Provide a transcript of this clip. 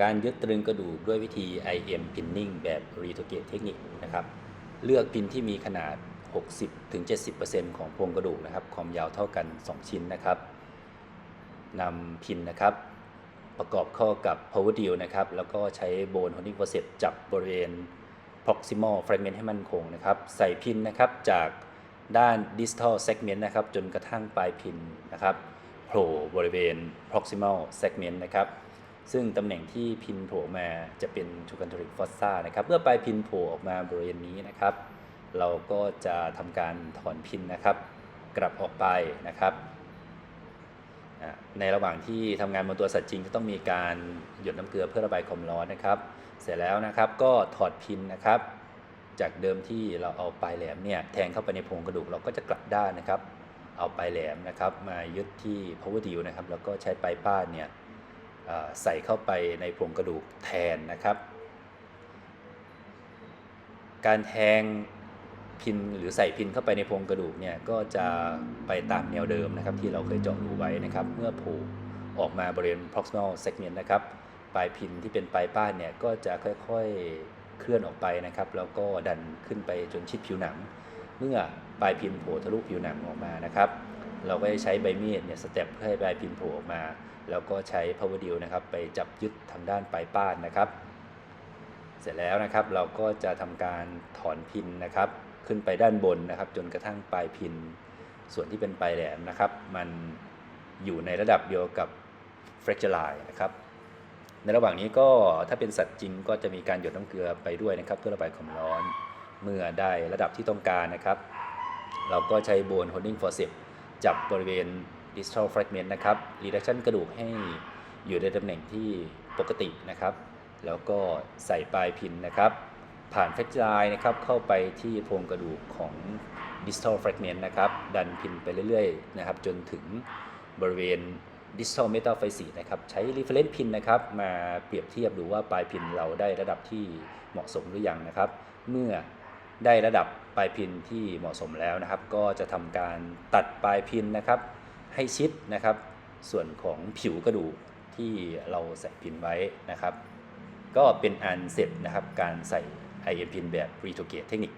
การยึดตรึงกระดูกด้วยวิธี IM pinning แบบ retogate technique นะครับ เลือกพินที่มีขนาด 60-70%ของโครงกระดูกนะครับ ความยาวเท่ากัน 2 ชิ้นนะครับนำพินนะครับ ประกอบเข้ากับ power deal นะครับ แล้วก็ใช้ bone holding forceps จับบริเวณ proximal fragment ให้มั่นคงนะครับ ใส่พินนะครับจากด้าน distal segment นะครับ จนกระทั่งปลายพินนะครับโผล่บริเวณ proximal segment นะครับ ซึ่งตำแหน่งที่พินโผล่มาจะเป็น trochanteric fossa นะครับ เมื่อปลายพินโผล่ออกมาบริเวณนี้นะครับ เราก็จะทำการถอนพินนะครับ กลับออกไปนะครับ ในระหว่างที่ทำงานบนตัวสัตว์จริงก็ต้องมีการหยดน้ำเกลือเพื่อระบายความร้อนนะครับ เสร็จแล้วนะครับก็ถอดพินนะครับ จากเดิมที่เราเอาปลายแหลมเนี่ยแทงเข้าไปในโพรงกระดูกเราก็จะกลับด้านนะครับ เอาปลายแหลมนะครับ มายึดที่ power deal นะครับแล้วก็ใช้ปลายป้านเนี่ย ใส่เข้าไปในโพรงกระดูกแทนนะครับ การแทงพินหรือใส่พินเข้าไปในโพรงกระดูกเนี่ยก็จะไปตามแนวเดิมนะครับที่เราเคยเจาะรูไว้นะครับ เมื่อผล่ออกมาบริเวณ proximal segment นะครับ ปลายพินที่เป็นปลายป้านเนี่ยก็จะค่อยๆเคลื่อนออกไปนะครับ แล้วก็ดันขึ้นไปจนชิดผิวหนัง เมื่อปลายพินโผล่ทะลุผิวหนังออกมานะครับ เราก็จะใช้ใบมีดเนี่ยสเต็ปเพื่อให้ปลายพินโผล่ออกมา แล้วก็ใช้ power deal นะครับไปจับยึดทางด้านปลายป้านนะครับ เสร็จแล้วนะครับเราก็จะทำการถอนพินนะครับขึ้นไปด้านบนนะครับ จนกระทั่งปลายพิน ส่วนที่เป็นปลายแหลมนะครับ มันอยู่ในระดับเดียวกับ fracture line นะครับในระหว่างนี้ก็ถ้าเป็นสัตว์จริงก็จะมีการหยดน้ำเกลือไปด้วยนะครับ เพื่อระบายความร้อนเมื่อได้ระดับที่ต้องการนะครับ เราก็ใช้ bone holding forceps จับบริเวณ distal fragment นะครับ reduction กระดูกให้อยู่ในตำแหน่งที่ปกตินะครับ แล้วก็ใส่ปลายพินนะครับ ผ่าน fracture line นะครับเข้าไปที่โพรงกระดูกของ distal fragment นะครับ ดันพินไปเรื่อยๆนะครับ จนถึงบริเวณ distal metaphyseal นะครับ ใช้ reference pin นะครับ มาเปรียบเทียบดูว่าปลายพินเราได้ระดับที่เหมาะสมหรือยังนะครับ เมื่อ ได้ระดับปลายพินที่เหมาะสมแล้วนะครับ ก็จะทำการตัดปลายพินนะครับ ให้ชิดนะครับ ส่วนของผิวกระดูกที่เราใส่พินไว้นะครับ ก็เป็นอันเสร็จนะครับการใส่ IM พินแบบ retogate เทคนิค